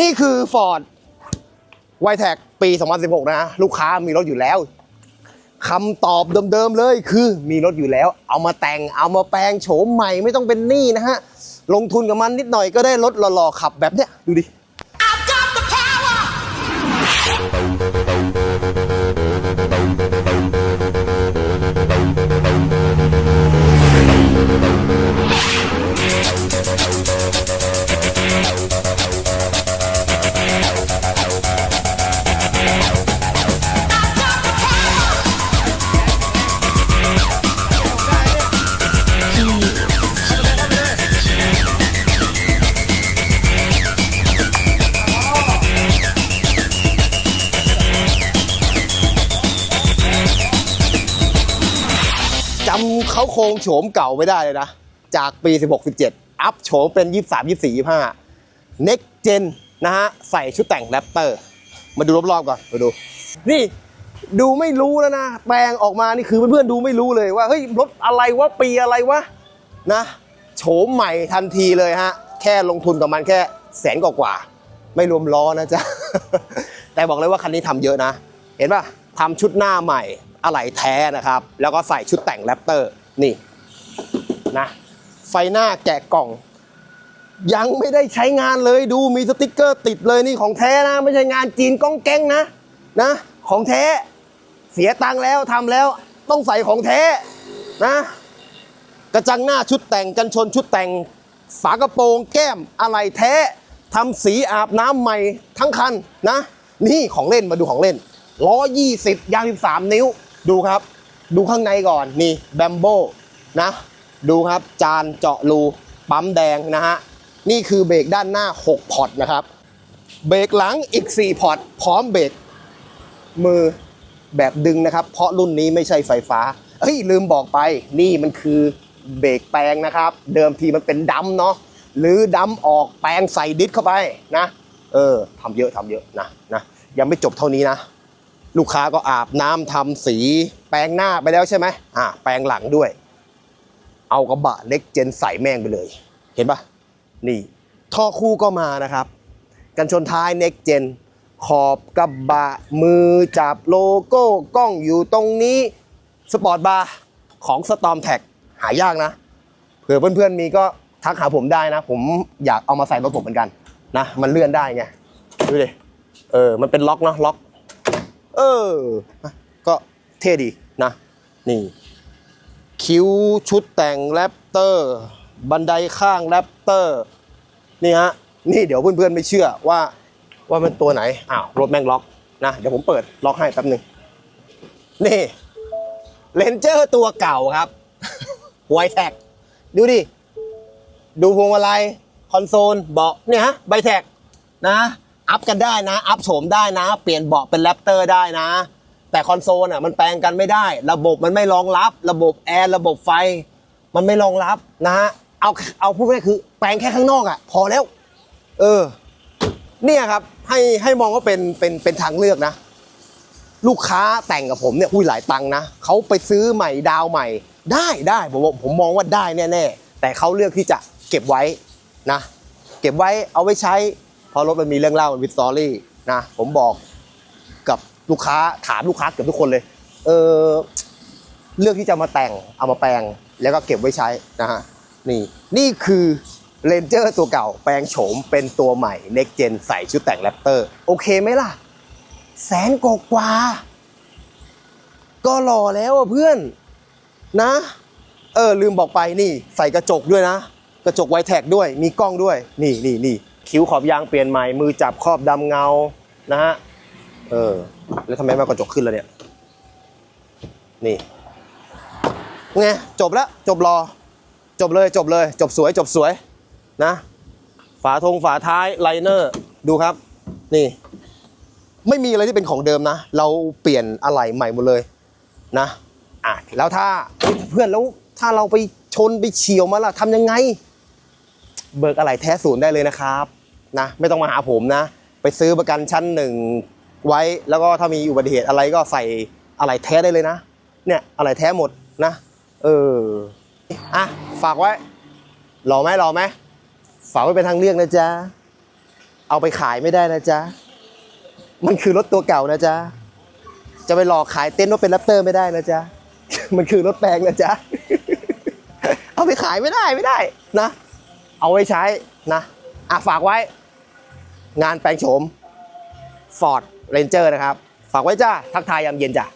นี่คือ Ford w i t e c ปี 2016 นะลูกค้ามีรถอยู่แล้วคำตอบเดิมๆเลยคือมีรถอยู่แล้ว เอามาแต่งเอามาแปลงโฉมใหม่ไม่ต้องเป็นหนี้นะฮะ ลงทุนกับมันนิดหน่อยก็ได้รถหล่อๆขับแบบเนี้ยดูดิำเขาโครงโฉมเก่าไม่ได้เลยนะ จากปี 16 17 อัพโฉมเป็น 23 24 25 Next Gen นะฮะ ใส่ชุดแต่งแรปเตอร์ มาดูรอบๆก่อนมาดู นี่ดูไม่รู้แล้วนะ แปลงออกมานี่คือเพื่อนๆดูไม่รู้เลยว่า เฮ้ย รถอะไรวะ ปีอะไรวะ นะโฉมใหม่ทันทีเลยฮะ แค่ลงทุนกับมันแค่แสนกว่าๆไม่รวมล้อนะจ๊ะ แต่บอกเลยว่าคันนี้ทำเยอะนะ เห็นป่ะทำชุดหน้าใหม่ อะไหล่แท้นะครับ แล้วก็ใส่ชุดแต่งแรปเตอร์นี่นะไฟหน้าแกะกล่อง ยังไม่ได้ใช้งานเลยดูมีสติกเกอร์ติดเลยนี่ของแท้นะ ไม่ใช่งานจีนก้องแก้งนะนะ ของแท้เสียตังค์แล้วทำแล้วต้องใส่ของแท้นะกระจังหน้าชุดแต่งกันชนชุดแต่งฝากระโปรงแก้มอะไหล่แท้ทำสีอาบน้ำใหม่ทั้งคันนะ นี่ของเล่นมาดูของเล่นล้อ20 ยาง 13 นิ้ว ดูครับ ดูข้างในก่อนนี่แบมโบนะ ดูครับจานเจาะรูปั๊มแดงนะฮะ นี่คือเบรกด้านหน้า 6 พอร์ตนะครับ เบรกหลังอีก 4 พอร์ตพร้อมเบรกมือแบบดึงนะครับ เพราะรุ่นนี้ไม่ใช่ไฟฟ้าเฮ้ยลืมบอกไปนี่มันคือเบรกแปลงนะครับ เดิมทีมันเป็นดำเนาะหรือดำออกแปลงใส่ดิสเข้าไปนะ เออทำเยอะทำเยอะนะนะยังไม่จบเท่านี้นะ ลูกค้าก็อาบน้ำทำสี แปลงหน้าไปแล้วใช่ไหมอ่าแปลงหลังด้วย เอากระบะเล็กเจนใส่แม่งไปเลย เห็นปะนี่ ท่อคู่ก็มานะครับ กันชนท้าย next gen ขอบกระบะมือจับโลโก้กล้องอยู่ตรงนี้สปอร์ตบาร์ของ Storm Tag หายากนะ เผื่อเพื่อนๆมีก็ทักหาผมได้นะ ผมอยากเอามาใส่รถผมเหมือนกันนะ มันเลื่อนได้ไง ดูดิ เออ มันเป็นล็อกเนาะล็อก เออ ก็เท่ดีนะ นี่ คิ้วชุดแต่งแรปเตอร์ บันไดข้างแรปเตอร์ นี่ฮะ นี่เดี๋ยวเพื่อนๆไม่เชื่อว่า ว่ามันตัวไหน อ้าวรถแม่งล็อกนะ เดี๋ยวผมเปิดล็อกให้แป๊บนึง นี่เลนเจอร์ตัวเก่าครับไวแท็กดูดิ ดูพวงมาลัย คอนโซล เบาะเนี่ยฮะไบแท็กนะ อัพกันได้นะ อัพโฉมได้นะ เปลี่ยนเบาะเป็นแรปเตอร์ได้นะ แต่คอนโซลอะมันแปลงกันไม่ได้ ระบบมันไม่รองรับ ระบบแอร์ระบบไฟ มันไม่รองรับนะฮะเอาเอาพูดง่ายคือแปลงแค่ข้างนอกอะ พอแล้ว เออ เนี่ยครับ ให้ให้มองว่าเป็นเป็นเป็นทางเลือกนะ ลูกค้าแต่งกับผมเนี่ยหุ้ยหลายตังค์นะเขาไปซื้อใหม่ดาวใหม่ ได้ได้ผมบอกผมมองว่าได้แน่ๆแต่เขาเลือกที่จะเก็บไว้นะ เก็บไว้เอาไว้ใช้ ราะรถมันมีเรื่องเล่ามันมีสตอรี่นะผมบอกกับลูกค้าถามลูกค้าเกือบทุกคนเลย เออเลือกที่จะมาแต่งเอามาแปลงแล้วก็เก็บไว้ใช้นะฮะนี่นี่คือเ a นเจอร์ตัวเก่าแปลงโฉมเป็นตัวใหม่ Next Gen ใส่ชุดแต่งแรปเตอร์โอเคไหมล่ะ แสนกกว่า ก็หล่อแล้วอะเพื่อนนะ เออลืมบอกไปนี่ใส่กระจกด้วยนะ กระจกไวแท็กด้วยมีกล้องด้วย นี่นี่นี่ คิ้วขอบยางเปลี่ยนใหม่ มือจับครอบดำเงา นะฮะ เออ แล้วทำไมมากระจกขึ้นแล้วเนี่ย นี่ไงจบแล้วจบรอ จบเลยจบเลย จบสวยจบสวยนะ ฝาธงฝาท้ายไลเนอร์ ดูครับ นี่ ไม่มีอะไรที่เป็นของเดิมนะ เราเปลี่ยนอะไหล่ใหม่หมดเลยนะอะแล้วถ้าเฮ้ยเพื่อนแล้วถ้าเราไปชนไปเฉียวมาล่ะทำยังไง เบิกอะไหล่แท้ศูนย์ได้เลยนะครับ นะไม่ต้องมาหาผมนะ ไปซื้อประกันชั้นหนึ่งไว้ แล้วก็ถ้ามีอุบัติเหตุอะไรก็ใส่อะไรแท้ได้เลยนะ เนี่ยอะไรแท้หมดนะ เอออะฝากไว้รอไหมรอไหมฝากไว้เป็นทางเลือกนะจ๊ะเอาไปขายไม่ได้นะจ๊ะมันคือรถตัวเก่านะจ๊ะจะไปหลอกขายเต้นว่าเป็นแรปเตอร์ไม่ได้นะจ๊ะมันคือรถแปลงนะจ๊ะเอาไปขายไม่ได้ไม่ได้นะ เอาไว้ใช้นะ อะฝากไว้ งานแปลงโฉม Ford Ranger นะครับ ฝากไว้จ้า ทักทายยามเย็นจ้า